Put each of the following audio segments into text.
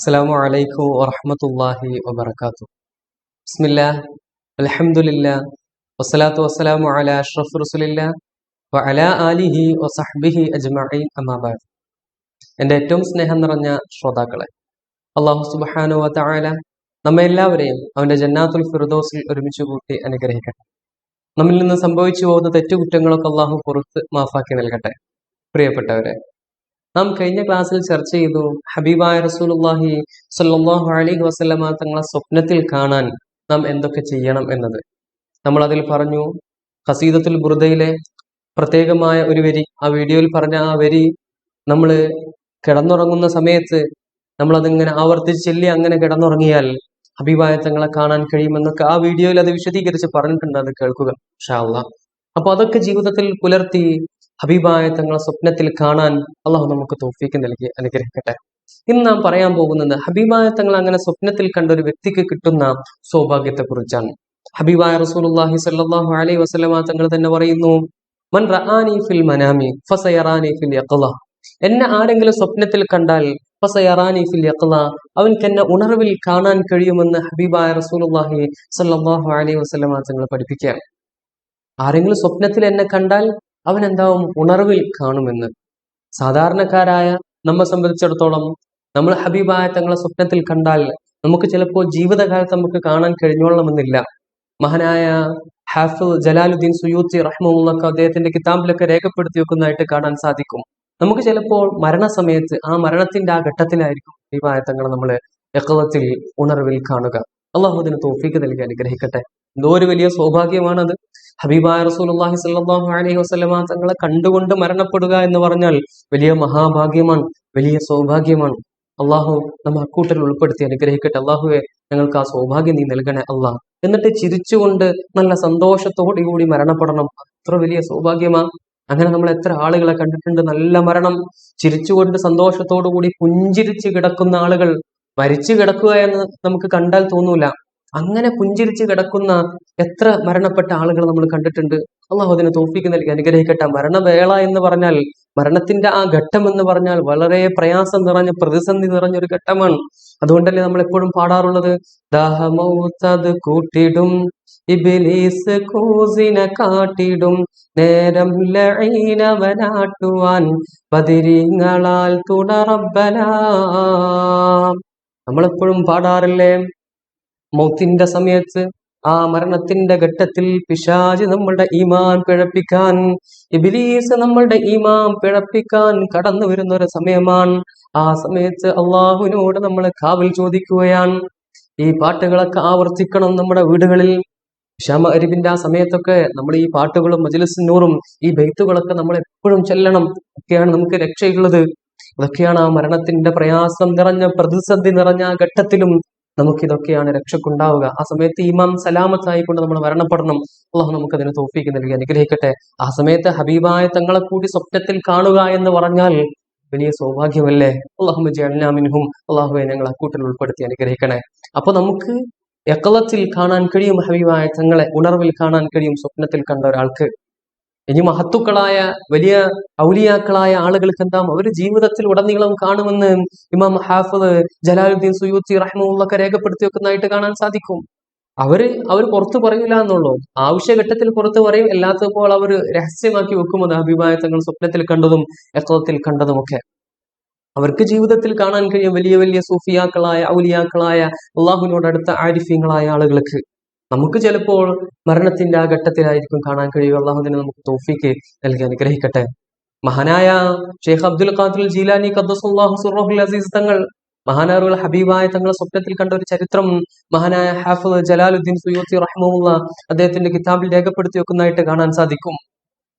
അസ്സലാമു അലൈക്കും വറഹമത്തല്ലാഹി വബർക്കാത്തു ബിസ്മില്ല അലഹമുല്ല വസ്സലാത്തു വസ്സലാമു അല അഷ്റഫ് റസുലില്ല വ അല ആലിഹി വസഹ്ബിഹി അജ്മഈൻ അമാബാദ് എന്റെ ഏറ്റവും സ്നേഹം നിറഞ്ഞ ശ്രോതാക്കളെ അള്ളാഹു സുബാനു വാല നമ്മെ എല്ലാവരെയും അവന്റെ ജന്നാത്തുൽ ഫിറുദോസിൽ ഒരുമിച്ച് കൂട്ടി അനുഗ്രഹിക്കട്ടെ. നമ്മിൽ നിന്ന് സംഭവിച്ചു പോകുന്ന തെറ്റുകുറ്റങ്ങളൊക്കെ അള്ളാഹു പുറത്ത് മാഫാക്കി നൽകട്ടെ. പ്രിയപ്പെട്ടവരെ നാം കഴിഞ്ഞ ക്ലാസ്സിൽ ചർച്ച ചെയ്തു ഹബീബായ റസൂലുള്ളാഹി സല്ലാഹു അലൈഹി വസ്ലമ തങ്ങളെ സ്വപ്നത്തിൽ കാണാൻ നാം എന്തൊക്കെ ചെയ്യണം എന്നത്. നമ്മൾ അതിൽ പറഞ്ഞു ഹസീദത്തുൽ ബുർദയിലെ പ്രത്യേകമായ ഒരു വരി ആ വീഡിയോയിൽ പറഞ്ഞ ആ വരി നമ്മൾ കിടന്നുറങ്ങുന്ന സമയത്ത് നമ്മൾ അതിങ്ങനെ ആവർത്തിച്ച് ചൊല്ലി അങ്ങനെ കിടന്നുറങ്ങിയാൽ ഹബീബായ തങ്ങളെ കാണാൻ കഴിയുമെന്നൊക്കെ ആ വീഡിയോയിൽ അത് വിശദീകരിച്ച് പറഞ്ഞിട്ടുണ്ട് അത് കേൾക്കുക ഷാള്ള അപ്പൊ അതൊക്കെ ജീവിതത്തിൽ പുലർത്തി ഹബീബായ തങ്ങളെ സ്വപ്നത്തിൽ കാണാൻ അള്ളാഹു നമുക്ക് തോഫീക്ക് നൽകി അനുഗ്രഹിക്കട്ടെ. ഇന്ന് നാം പറയാൻ പോകുന്നത് ഹബീബായ തങ്ങൾ അങ്ങനെ സ്വപ്നത്തിൽ കണ്ട ഒരു വ്യക്തിക്ക് കിട്ടുന്ന സൗഭാഗ്യത്തെ കുറിച്ചാണ് ഹബീബായ റസൂലുള്ളാഹി സ്വല്ലല്ലാഹു അലൈ വസ്ലമ തങ്ങൾ തന്നെ പറയുന്നു മൻ റഅാനി ഫിൽ മനാമി ഫസയറാനി ഫിൽ യഖ്ള. എന്നെ ആരെങ്കിലും സ്വപ്നത്തിൽ കണ്ടാൽ ഫസയറാനി ഫിൽ യഖ്ള അവൻക്ക് എന്നെ ഉണർവിൽ കാണാൻ കഴിയുമെന്ന് ഹബീബായ റസൂലുള്ളാഹി സല്ലാഹു അലൈ വസ്ലമ തങ്ങൾ പഠിപ്പിക്കുക ആരെങ്കിലും സ്വപ്നത്തിൽ എന്നെ കണ്ടാൽ അവൻ എന്താവും ഉണർവിൽ കാണുമെന്ന്. സാധാരണക്കാരായ നമ്മെ സംബന്ധിച്ചിടത്തോളം നമ്മൾ ഹബീബായ തങ്ങളെ സ്വപ്നത്തിൽ കണ്ടാൽ നമുക്ക് ചിലപ്പോൾ ജീവിതകാലത്ത് നമുക്ക് കാണാൻ കഴിഞ്ഞോളണമെന്നില്ല. മഹാനായ ഹാഫു ജലാലുദ്ദീൻ സുയൂത്തി റഹ്മുള്ളൊക്കെ അദ്ദേഹത്തിന്റെ കിതാബിലൊക്കെ രേഖപ്പെടുത്തി വെക്കുന്നതായിട്ട് കാണാൻ സാധിക്കും. നമുക്ക് ചിലപ്പോൾ മരണസമയത്ത് ആ മരണത്തിന്റെ ആ ഘട്ടത്തിലായിരിക്കും ഹബീബായ തങ്ങളെ നമ്മൾ യക്കളത്തിൽ ഉണർവിൽ കാണുക. അള്ളാഹുദിന് തോഫീക്ക് നൽകി അനുഗ്രഹിക്കട്ടെ. എന്തോ ഒരു വലിയ സൗഭാഗ്യമാണത്. ഹബീബായ റസൂലുള്ളാഹി സ്വല്ലല്ലാഹു അലൈഹി വസല്ലമ തങ്ങളെ കണ്ടുകൊണ്ട് മരണപ്പെടുക എന്ന് പറഞ്ഞാൽ വലിയ മഹാഭാഗ്യമാണ് വലിയ സൗഭാഗ്യമാണ്. അള്ളാഹു നമ്മ അക്കൂട്ടൽ ഉൾപ്പെടുത്തി അനുഗ്രഹിക്കട്ടെ. അള്ളാഹുവെ ഞങ്ങൾക്ക് ആ സൗഭാഗ്യം നീ നൽകണേ അള്ളാഹ് എന്നിട്ട് ചിരിച്ചുകൊണ്ട് നല്ല സന്തോഷത്തോടു കൂടി മരണപ്പെടണം. അത്ര വലിയ സൗഭാഗ്യമാ. അങ്ങനെ നമ്മൾ എത്ര ആളുകളെ കണ്ടിട്ടുണ്ട്. നല്ല മരണം. ചിരിച്ചുകൊണ്ട് സന്തോഷത്തോടു കൂടി പുഞ്ചിരിച്ച് കിടക്കുന്ന ആളുകൾ മരിച്ചു കിടക്കുക എന്ന് നമുക്ക് കണ്ടാൽ തോന്നൂല. അങ്ങനെ പുഞ്ചിരിച്ച് കിടക്കുന്ന എത്ര മരണപ്പെട്ട ആളുകൾ നമ്മൾ കണ്ടിട്ടുണ്ട്. അള്ളാഹു അതിന് തോഫിക്ക് നൽകി അനുഗ്രഹിക്കട്ടെ. മരണവേള എന്ന് പറഞ്ഞാൽ മരണത്തിന്റെ ആ ഘട്ടം എന്ന് പറഞ്ഞാൽ വളരെ പ്രയാസം നിറഞ്ഞ പ്രതിസന്ധി നിറഞ്ഞ ഒരു ഘട്ടമാണ്. അതുകൊണ്ടല്ലേ നമ്മൾ എപ്പോഴും പാടാറുള്ളത്? ദാഹമൗത്തത് കൂട്ടിടും ഇബിലീസ് കൂസിനെ കാട്ടിടും നേരം ലഴീനവനാട്ടുവാൻ പതിരിങ്ങളാൽ തുടറബലാ നമ്മളെപ്പോഴും പാടാറില്ലേ? മൗത്തിന്റെ സമയത്ത് ആ മരണത്തിന്റെ ഘട്ടത്തിൽ പിശാജ് നമ്മളുടെ ഈമാൻ പിഴപ്പിക്കാൻ ഇബിലീസ് നമ്മളുടെ ഈമാൻ പിഴപ്പിക്കാൻ കടന്നു വരുന്ന ഒരു സമയമാണ്. ആ സമയത്ത് അള്ളാഹുവിനോട് നമ്മൾ കാവൽ ചോദിക്കുകയാണ്. ഈ പാട്ടുകളൊക്കെ ആവർത്തിക്കണം നമ്മുടെ വീടുകളിൽ. ക്ഷമ അരിവിന്റെ ആ സമയത്തൊക്കെ നമ്മൾ ഈ പാട്ടുകളും മജലിസിനൂറും ഈ ബെയ്ത്തുകളൊക്കെ നമ്മൾ എപ്പോഴും ചെല്ലണം. ഒക്കെയാണ് നമുക്ക് രക്ഷയുള്ളത്. അതൊക്കെയാണ് ആ മരണത്തിന്റെ പ്രയാസം നിറഞ്ഞ പ്രതിസന്ധി നിറഞ്ഞ ആ ഘട്ടത്തിലും നമുക്കിതൊക്കെയാണ് രക്ഷക്കുണ്ടാവുക. ആ സമയത്ത് ഇമാം സലാമത്തായിക്കൊണ്ട് നമ്മൾ മരണപ്പെടണം. അള്ളാഹു നമുക്ക് അതിന് തോഫിക്ക് നൽകി. അനുഗ്രഹിക്കട്ടെ. ആ സമയത്ത് ഹബീബായ തങ്ങളെ കൂടി സ്വപ്നത്തിൽ കാണുക എന്ന് പറഞ്ഞാൽ വലിയ സൗഭാഗ്യമല്ലേ? അള്ളാഹു ജനാമിൻഹും അള്ളാഹുവെ ഞങ്ങൾ അക്കൂട്ടിൽ ഉൾപ്പെടുത്തി അനുഗ്രഹിക്കണേ. അപ്പൊ നമുക്ക് എക്കളത്തിൽ കാണാൻ കഴിയും ഹബീബായ തങ്ങളെ ഉണർവിൽ കാണാൻ കഴിയും സ്വപ്നത്തിൽ കണ്ട ഒരാൾക്ക്. ഇനി മഹത്തുക്കളായ വലിയ ഔലിയാക്കളായ ആളുകൾക്ക് എന്താ അവർ ജീവിതത്തിൽ ഉടനീളം കാണുമെന്ന് ഇമാം ഹാഫിദ് ജലാലുദ്ദീൻ സുയൂത്തി റഹ്മുള്ളൊക്കെ രേഖപ്പെടുത്തി വെക്കുന്നതായിട്ട് കാണാൻ സാധിക്കും. അവർ അവർ പുറത്തു പറയില്ല എന്നുള്ളൂ. ആവശ്യഘട്ടത്തിൽ പുറത്തു പറയും അല്ലാത്തപ്പോൾ അവർ രഹസ്യമാക്കി വെക്കും അത് അഭിപ്രായങ്ങൾ സ്വപ്നത്തിൽ കണ്ടതും യഥത്തിൽ കണ്ടതും ഒക്കെ അവർക്ക് ജീവിതത്തിൽ കാണാൻ കഴിയും വലിയ വലിയ സൂഫിയാക്കളായ ഔലിയാക്കളായ അള്ളാഹുവിനോട് അടുത്ത ആരിഫ്യങ്ങളായ ആളുകൾക്ക്. നമുക്ക് ചിലപ്പോൾ മരണത്തിന്റെ ആ ഘട്ടത്തിലായിരിക്കും കാണാൻ കഴിയുക. അള്ളാഹുദിനെ നമുക്ക് തോഫിക്ക് നൽകി അനുഗ്രഹിക്കട്ടെ. മഹാനായ ഷെയ്ഖ് അബ്ദുൽ ഖാദുൽ ജീലാനി ഖദ്ദസുല്ലാഹു സുറഹുൽ അസീസ് തങ്ങൾ മഹാനാറുകൾ ഹബീബായ തങ്ങളെ സ്വപ്നത്തിൽ കണ്ട ഒരു ചരിത്രം മഹാനായ ഹാഫിദ് ജലാലുദ്ദീൻ സുയൂത്തി റഹ്മുള്ള അദ്ദേഹത്തിന്റെ കിതാബിൽ രേഖപ്പെടുത്തി വെക്കുന്നതായിട്ട് കാണാൻ സാധിക്കും.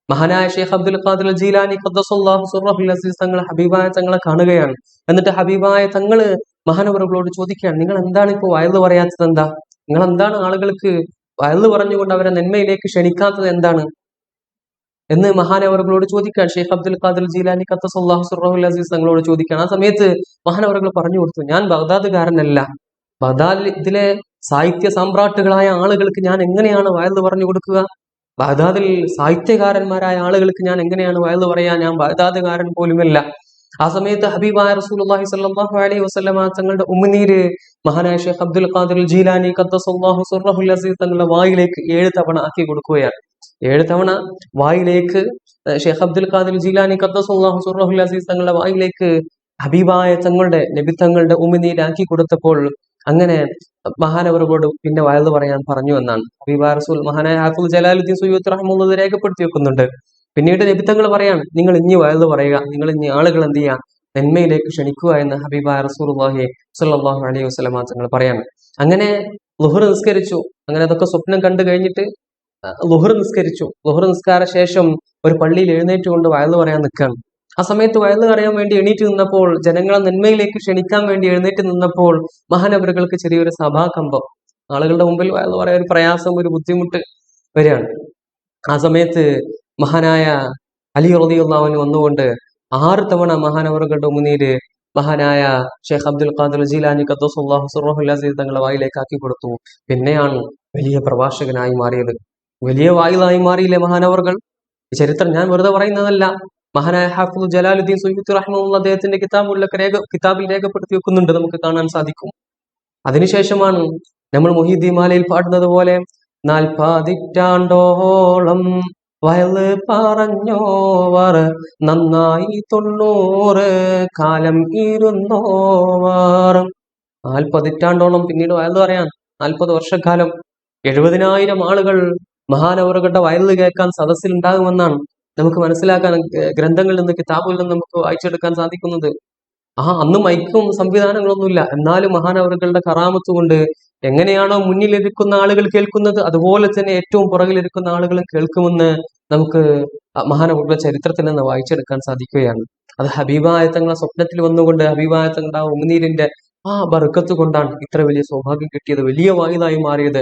മഹാനായ ഷെയ്ഖ് അബ്ദുൽ ഖാദുൽ ജീലാനി ഖദ്ദസുല്ലാഹു സുറഹുൽ അസീസ് തങ്ങൾ ഹബീബായ തങ്ങളെ കാണുകയാണ്. എന്നിട്ട് ഹബീബായ തങ്ങൾ മഹാനവറുകളോട് ചോദിക്കുകയാണ് നിങ്ങൾ എന്താണ് ഇപ്പോൾ വയലു പറയാത്തത് എന്താ നിങ്ങൾ എന്താണ് ആളുകൾക്ക് വയൽ പറഞ്ഞുകൊണ്ട് അവരെ നന്മയിലേക്ക് ക്ഷണിക്കാത്തത് എന്താണ്? എന്ന് മഹാനവറുകളോട് ചോദിക്കാൻ ഷെയ്ഖ് അബ്ദുൽ ഖാദിർ ജീലാനി ഖത്തസുല്ലാഹു സുറഹുൽ അസീസ് തങ്ങളോട് ചോദിക്കാൻ. ആ സമയത്ത് മഹാനവറുകൾ പറഞ്ഞു കൊടുത്തു ഞാൻ ബഗ്ദാദുകാരനല്ല. ബഗ്ദാദിലെ സാഹിത്യ സാമ്രാട്ടുകളായ ആളുകൾക്ക് ഞാൻ എങ്ങനെയാണ് വയൽ പറഞ്ഞു കൊടുക്കുക? ബഗ്ദാദിൽ സാഹിത്യകാരന്മാരായ ആളുകൾക്ക് ഞാൻ എങ്ങനെയാണ് വയൽ പറയാ ഞാൻ ബഗ്ദാദുകാരൻ പോലുമല്ല. ആ സമയത്ത് ഹബീബായ റസൂലുള്ളാഹി സ്വല്ലല്ലാഹു അലൈഹി വസ്ലമ തങ്ങളുടെ ഉമ്മനീര് മഹാനായ ഷെയ്ഖ് അബ്ദുൽ ഖാദിർ ജീലാനി ഖദ്ദസല്ലാഹു സുർറഹുൽ അസീസ് തങ്ങളുടെ വായിലേക്ക് ഏഴ് തവണ ആക്കി കൊടുക്കുകയാണ്. ഏഴ് തവണ വായിലേക്ക് ഷേഖ് അബ്ദുൽ ഖാദിർ ജീലാനി ഖദ്ദസല്ലാഹു സുറഹുൽ അസീസ് തങ്ങളുടെ വായിലേക്ക് ഹബീബായ തങ്ങളുടെ നബി തങ്ങളുടെ ഉമ്മനീരാക്കി കൊടുത്തപ്പോൾ അങ്ങനെ മഹാനവരോട് പിന്നെ വയത് പറയാൻ പറഞ്ഞു എന്നാണ്. ഹബീബ റസൂൽ മഹാനായ ഹാഫുൽ ജലാലുദ്ദീൻ സുയൂത്ത് റഹ്മുള്ളത് രേഖപ്പെടുത്തി വെക്കുന്നുണ്ട്. പിന്നീട് നബിത്തങ്ങൾ പറയാണ് നിങ്ങൾ ഇനി വയത് പറയുക നിങ്ങൾ ഇനി ആളുകൾ എന്ത് ചെയ്യുക നന്മയിലേക്ക് ക്ഷണിക്കുക എന്ന് ഹബീബ റസൂലുള്ളാഹി സ്വല്ലല്ലാഹു അലൈഹി വസല്ലമ തങ്ങൾ പറയാണ്. അങ്ങനെ ലുഹർ നിസ്കരിച്ചു. അങ്ങനെ അതൊക്കെ സ്വപ്നം കണ്ടു കഴിഞ്ഞിട്ട് ലുഹർ നിസ്കരിച്ചു. ലുഹർ നിസ്കാര ശേഷം ഒരു പള്ളിയിൽ എഴുന്നേറ്റ് കൊണ്ട് വയത് പറയാൻ നിൽക്കുകയാണ്. ആ സമയത്ത് വയത് പറയാൻ വേണ്ടി എണീറ്റ് നിന്നപ്പോൾ ജനങ്ങളെ നന്മയിലേക്ക് ക്ഷണിക്കാൻ വേണ്ടി എഴുന്നേറ്റ് നിന്നപ്പോൾ മഹാനവറുകൾക്ക് ചെറിയൊരു സഭാകമ്പം. ആളുകളുടെ മുമ്പിൽ വയത് പറയാൻ ഒരു പ്രയാസം ഒരു ബുദ്ധിമുട്ട് വരികയാണ്. ആ സമയത്ത് മഹാനായ അലി റളിയല്ലാഹുവിന് വന്നുകൊണ്ട് ആറ് തവണ മഹാനവറുകളുടെ മുന്നിൽ മഹാനായ ഷെയ്ഖ് അബ്ദുൽ ഖാദിർ ജീലാനി ഖദ്ദസുല്ലാഹു സുറഹുൽ തങ്ങളുടെ വായിലേക്ക് ആക്കി കൊടുത്തു. പിന്നെയാണ് വലിയ പ്രഭാഷകനായി മാറിയത്. വലിയ വായിലായി മാറിയില്ലേ മഹാനവറുകൾ? ചരിത്രം ഞാൻ വെറുതെ പറയുന്നതല്ല. മഹാനായ ഹാഫിദ് ജലാലുദ്ദീൻ സുയ്യൂത്ത് റഹ്മുള്ള അദ്ദേഹത്തിന്റെ കിതാബുള്ള രേഖ കിതാബിൽ രേഖപ്പെടുത്തി വെക്കുന്നുണ്ട്. നമുക്ക് കാണാൻ സാധിക്കും. അതിനുശേഷമാണ് നമ്മൾ മുഹീദ്ദീൻ മാലയിൽ പാടുന്നത് പോലെ നാൽപ്പതിറ്റാണ്ടോളം വയൽ പറഞ്ഞോവർ നന്നായി തൊണ്ണൂറ് കാലം ഇരുന്നോവർ. നാൽപ്പതിറ്റാണ്ടോളം പിന്നീട് വയൽ പറയാൻ നാൽപ്പത് വർഷക്കാലം എഴുപതിനായിരം ആളുകൾ മഹാനവറുകളുടെ വയലിൽ കേൾക്കാൻ സദസ്സിൽ ഉണ്ടാകുമെന്നാണ് നമുക്ക് മനസ്സിലാക്കാൻ ഗ്രന്ഥങ്ങളിൽ നിന്ന് കിതാബുകളിൽ നിന്ന് നമുക്ക് വായിച്ചെടുക്കാൻ സാധിക്കുന്നത്. ആ അന്ന് മൈക്കും സംവിധാനങ്ങളൊന്നുമില്ല. എന്നാലും മഹാനവറുകളുടെ കറാമത്ത് കൊണ്ട് എങ്ങനെയാണോ മുന്നിലിരിക്കുന്ന ആളുകൾ കേൾക്കുന്നത് അതുപോലെ തന്നെ ഏറ്റവും പുറകിലിരിക്കുന്ന ആളുകൾ കേൾക്കുമെന്ന് നമുക്ക് ആ ചരിത്രത്തിൽ നിന്ന് വായിച്ചെടുക്കാൻ സാധിക്കുകയാണ്. അത് ഹബീബായ തങ്ങളെ സ്വപ്നത്തിൽ വന്നുകൊണ്ട് ഹബീബായ തങ്ങളുടെ ആ ഉമിനീരിന്റെ ആ ബർക്കത്ത് കൊണ്ടാണ് ഇത്ര വലിയ സൗഭാഗ്യം കിട്ടിയത് വലിയ വായുതായി മാറിയത്.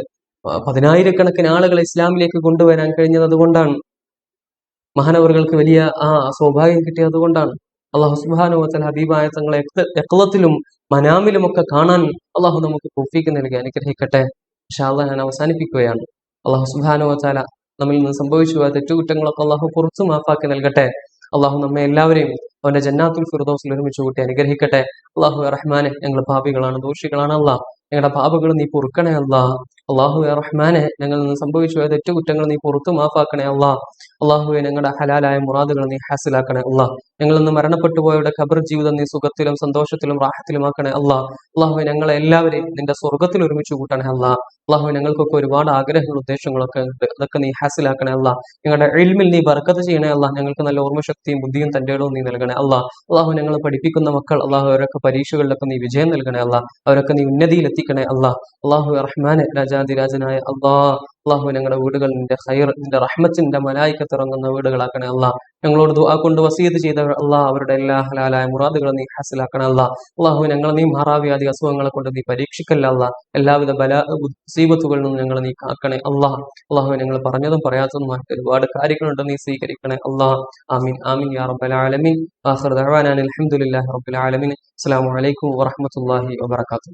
പതിനായിരക്കണക്കിന് ആളുകളെ ഇസ്ലാമിലേക്ക് കൊണ്ടുവരാൻ കഴിഞ്ഞത് അതുകൊണ്ടാണ്. മഹാനവറുകൾക്ക് വലിയ ആ സൗഭാഗ്യം കിട്ടിയത് അതുകൊണ്ടാണ്. അള്ളാഹു സുബാനുവത്തൽ ഹബീബായ തങ്ങളെ എക്ലത്തിലും മനാമിലും ഒക്കെ കാണാൻ അള്ളാഹു നമുക്ക് തോഫീക്ക് നൽകി അനുഗ്രഹിക്കട്ടെ. പക്ഷെ അള്ളാഹ് ഞാൻ അവസാനിപ്പിക്കുകയാണ്. അള്ളാഹു സുബാനുവത്താല നമ്മിൽ നിന്ന് സംഭവിച്ചു പോയ തെറ്റുകുറ്റങ്ങളൊക്കെ അള്ളാഹു പുറത്തു മാഫാക്കി നൽകട്ടെ. അള്ളാഹു നമ്മെ എല്ലാവരെയും അവന്റെ ജന്നാത്തുൽ ഫിർദോസിൽ ഒരുമിച്ച് കൂട്ടി അനുഗ്രഹിക്കട്ടെ. അള്ളാഹു റഹ്മാനെ ഞങ്ങൾ പാപികളാണ് ദോഷികളാണ് അള്ളാഹ് ഞങ്ങളുടെ പാപങ്ങൾ നീ പൊറുക്കണേ അല്ലാ. അള്ളാഹു റഹ്മാനെ ഞങ്ങളിൽ നിന്ന് സംഭവിച്ചു പോയ തെറ്റുകുറ്റങ്ങൾ നീ പുറത്തു മാഫാക്കണേ അല്ലാ അള്ളാഹുവെ ഞങ്ങളുടെ ഹലാലായ മുറാദുകൾ നീ ഹാസിലാക്കണേ അല്ലാ ഞങ്ങളിൽ നിന്ന് മരണപ്പെട്ടു പോയവരുടെ ഖബർ ജീവിതം നീ സുഖത്തിലും സന്തോഷത്തിലും റാഹത്തിലുമാക്കണേ അല്ലാ അള്ളാഹുവെ ഞങ്ങളെ എല്ലാവരെയും നിന്റെ സ്വർഗത്തിൽ ഒരുമിച്ച് കൂട്ടണേ അല്ലാ അള്ളാഹു ഞങ്ങൾക്കൊക്കെ ഒരുപാട് ആഗ്രഹങ്ങളും ഉദ്ദേശങ്ങളൊക്കെ ഉണ്ട്. അതൊക്കെ നീ ഹാസിലാക്കണേ അല്ല ഞങ്ങളുടെ എഴിമിൽ നീ ബർക്കത്ത് ചെയ്യണേ അല്ല ഞങ്ങൾക്ക് നല്ല ഓർമ്മശക്തിയും ബുദ്ധിയും തന്റെ ഇടവും നീ നൽകണേ അല്ല അള്ളാഹു ഞങ്ങൾ പഠിപ്പിക്കുന്ന മക്കൾ അള്ളാഹു അവരൊക്കെ പരീക്ഷകളിലൊക്കെ നീ വിജയം നൽകണേ അല്ല അവരൊക്കെ നീ ഉന്നതിയിൽ എത്തിക്കണേ അല്ലാ അള്ളാഹു റഹ്മാനെ രാജാതിരാജനായ അള്ളാ അള്ളാഹു ഞങ്ങളുടെ വീടുകൾ നിന്റെ ഹൈർ നിന്റെ റഹ്മത്തിന്റെ മലായിക്കത്ത് ഇറങ്ങുന്ന വീടുകളാക്കണേ അല്ലാ ഞങ്ങളോട് ദുആ കൊണ്ട് വസീത് ചെയ്ത അല്ലാ അവരുടെ എല്ലാ ഹലാലായ മുറാദുകളും നീ ഹാസിലാക്കണേ അല്ലാ അള്ളാഹു ഞങ്ങൾ നീ മാറാവ്യാധി അസുഖങ്ങളെ കൊണ്ട് നീ പരീക്ഷിക്കല്ല അള്ളാ. എല്ലാവിധ ബല സീബത്തുകളിൽ നിന്നും ഞങ്ങൾ നീ കാക്കണേ അല്ലാ അള്ളാഹു ഞങ്ങൾ പറഞ്ഞതും പറയാത്തതുമായ ഒരുപാട് കാര്യങ്ങളുണ്ട് നീ സ്വീകരിക്കണേ അല്ലാ ആമീൻ ആമീൻ യാ റബ്ബൽ ആലമീൻ. ആഖിർ ദഅവാനാ അൽഹംദുലില്ലാഹി റബ്ബിൽ ആലമീൻ. അസ്സലാമു അലൈക്കും വറഹ്മത്തുള്ളാഹി വബറകാതുഹു.